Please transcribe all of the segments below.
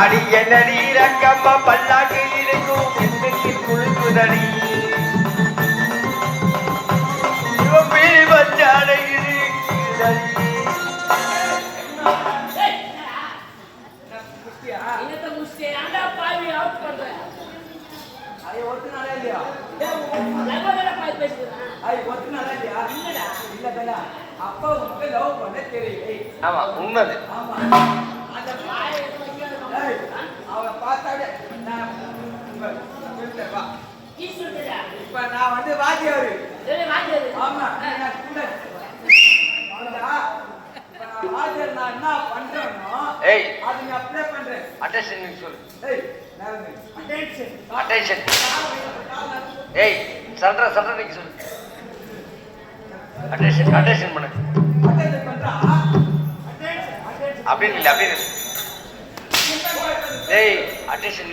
ஆடிய நடி ரங்கம்மா பல்லாக்கு இருக்கும் எண்ணத்தில் குழுங்குதடி ஆமா உண்மை ஆமா. அப்பா இப்ப நான் வந்து வாத்தியாரு. ஆமா நான் ஸ்டூடண்ட் வாத்தியார் நான் என்ன பண்றேனோ ஏய். அது நான் அப்ளை பண்றேன். அட்டென்ஷன் நீங்க சொல்லு. ஏய் அட்டென்ஷன் அட்டென்ஷன் ஏய் சல்ற சல்ற நீங்க சொல்லு. அட்டென்ஷன் அட்டென்ஷன் பண்ணு. அட்டென்ஷன் பண்றா? அட்டென்ஷன் அட்டென்ஷன் அப்படி இல்ல அப்படி இல்ல. ஏய் அட்டென்ஷன்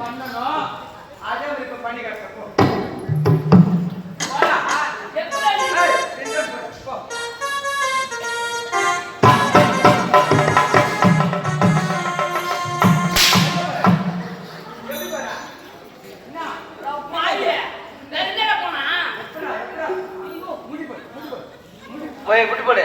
பண்ணணும். அதே மாதிரி இப்போ பண்ணி கட்டப்போ போய் குட்டி போடு.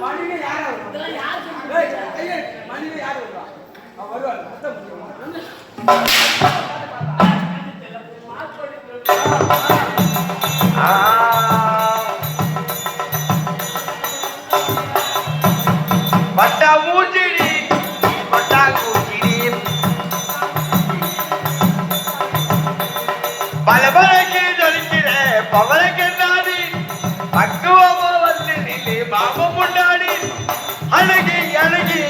மணிவே யார் அவர் யார் மணிவே யார் வருவா? அவர் energy.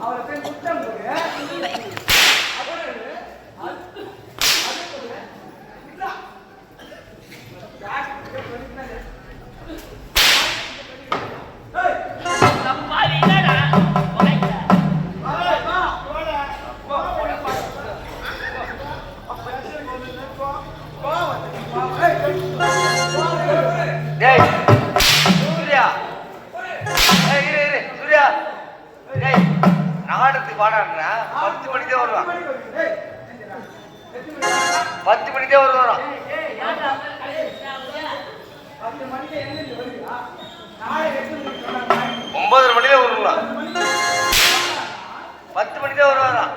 அவரை போய் குற்றம் நேரத்துக்கு வாடான்றா பத்து மணிக்கு வருவான். பத்து மணிக்கு தான் வருவாராம். ஒன்பதரை மணிலே வருவான் பத்து மணிக்கு தான் வருவாராம்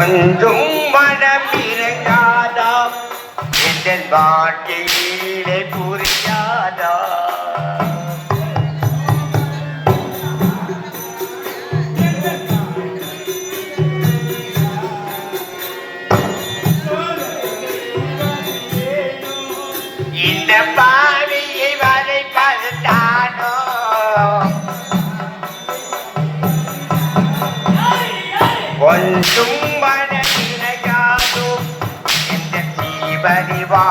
கொஞ்சம் மனம் இறங்காதா என் வாழ்க்கையிலே புரியாதா? ഒന്നും വരയിലയാതും എന്റെ ജീവനിവാ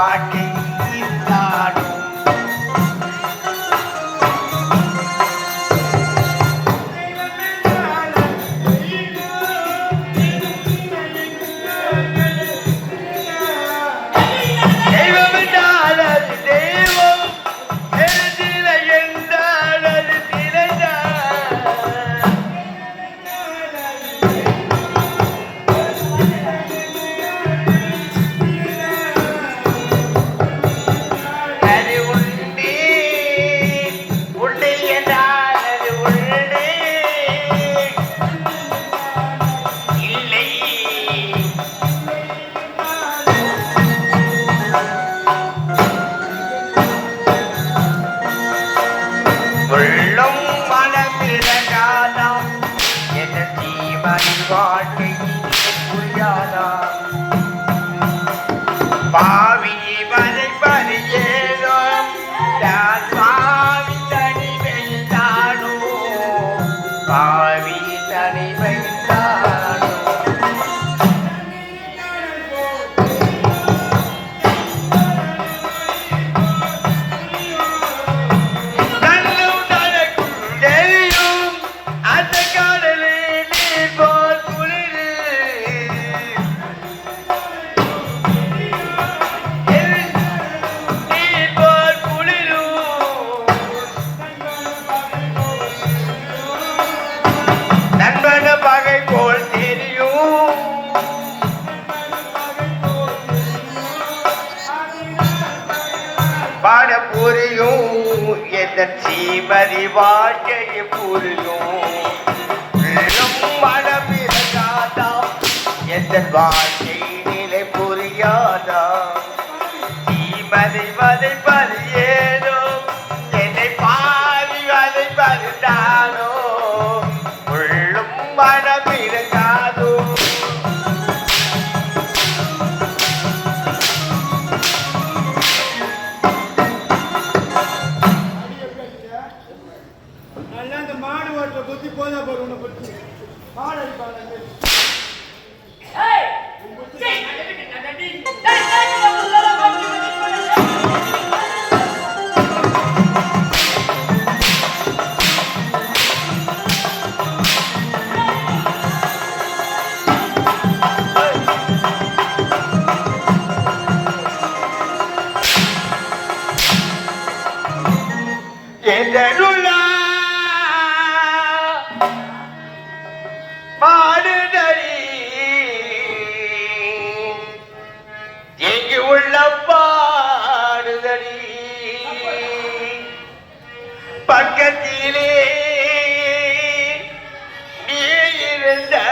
paz. சரி வாழ்க்கையை புரியும் மனம் இருந்தாதான் எந்த வாழ்க்கை and